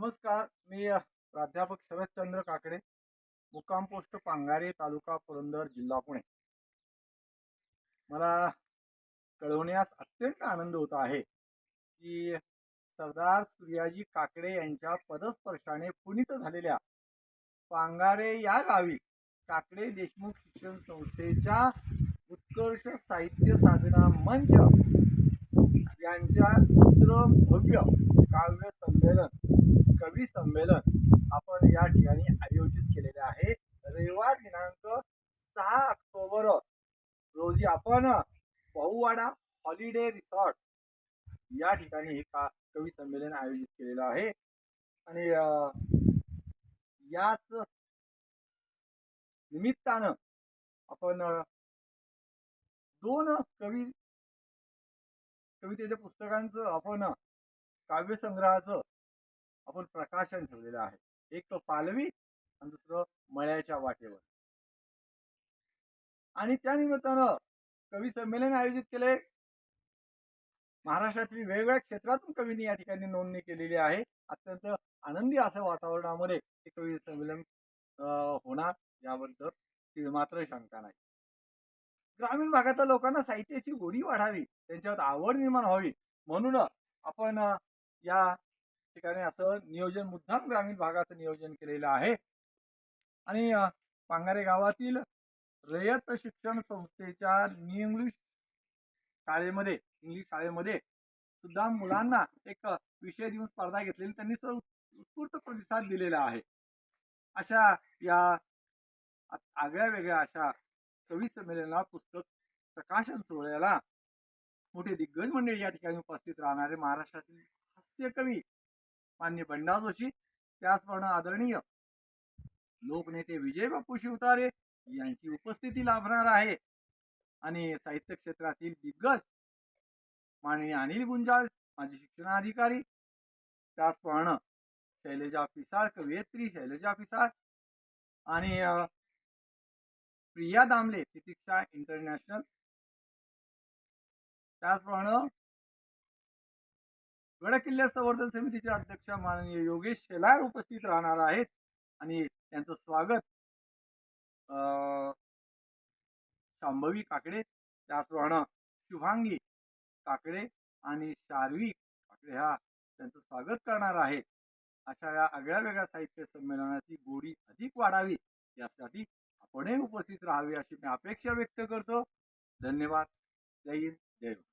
नमस्कार मी प्राध्यापक शरदचंद्र काकडे मुक्काम पोस्ट पांगारे तालुका पुरंदर जिल्हा पुणे. मला कळवण्यास अत्यंत आनंद होत आहे की सरदार सूर्याजी काकडे यांच्या पदस्पर्शाने पुनीत झालेल्या पांगारे या गावी काकडे देशमुख शिक्षण संस्थेच्या उत्कर्ष साहित्य साधना मंच यांच्या दुसरं भव्य काव्य संमेलन कवी संमेलन आपण या ठिकाणी आयोजित केलेले आहे. रविवार दिनांक सहा ऑक्टोबर रोजी आपण बहुवाडा हॉलिडे रिसॉर्ट या ठिकाणी हे का कवी संमेलन आयोजित केलेलं आहे. आणि याच निमित्तानं आपण दोन कवी कवितेच्या पुस्तकांचं आपण काव्यसंग्रहाचं आपण प्रकाशन ठेवलेलं आहे. एक पालवी आणि दुसरं मळ्याच्या वाटेवर. आणि त्या निमित्तानं कवी संमेलन आयोजित केले. महाराष्ट्रातील वेगवेगळ्या क्षेत्रातून कवींनी या ठिकाणी नोंदणी केलेली आहे. अत्यंत आनंदी असं वातावरणामध्ये हे कवी संमेलन होणार याबद्दल ती मात्र शंका नाही. ग्रामीण भागातल्या लोकांना साहित्याची गोडी वाढावी त्यांच्यावर आवड निर्माण व्हावी म्हणून आपण या ठिकाणी असं नियोजन मुद्दाम ग्रामीण भागाचं नियोजन केलेलं आहे. आणि पांगारे गावातील रयत शिक्षण संस्थेच्या इंग्लिश शाळेमध्ये इंग्लिश शाळेमध्ये सुद्धा मुलांना एक विषय देऊन स्पर्धा घेतलेली त्यांनी उत्स्फूर्त प्रतिसाद दिलेला आहे. अशा या आगळ्या वेगळ्या अशा कवी संमेलनाला पुस्तक प्रकाशन सोहळ्याला मोठे दिग्गज मंडळी या ठिकाणी उपस्थित राहणारे महाराष्ट्रातील हास्य कवी मान्य बंडा जोशी त्याचप्रमाणे आदरणीय लोकनेते विजय बापू शिवतारे यांची उपस्थिती लाभणार आहे. आणि साहित्य क्षेत्रातील दिग्गज माननीय अनिल गुंजाळ माजी शिक्षणाधिकारी त्याचप्रमाणे शैलजा पिसाळ कवयित्री शैलजा पिसाळ आणि प्रिया दामले तितिक्षा इंटरनॅशनल. त्याचप्रमाणे गडकिल्ल्या संवर्धन समितीचे अध्यक्ष माननीय योगेश शेलार उपस्थित राहणार आहेत. आणि त्यांचं स्वागत शांभवी काकडे त्याचप्रमाणे शुभांगी काकडे आणि शार्वी काकडे ह्या त्यांचं स्वागत करणार आहेत. अशा या आगळ्या वेगळ्या साहित्य संमेलनाची गोडी अधिक वाढावी यासाठी आपणही उपस्थित राहावी अशी मी अपेक्षा व्यक्त करतो. धन्यवाद. जय हिंद. जय भारत.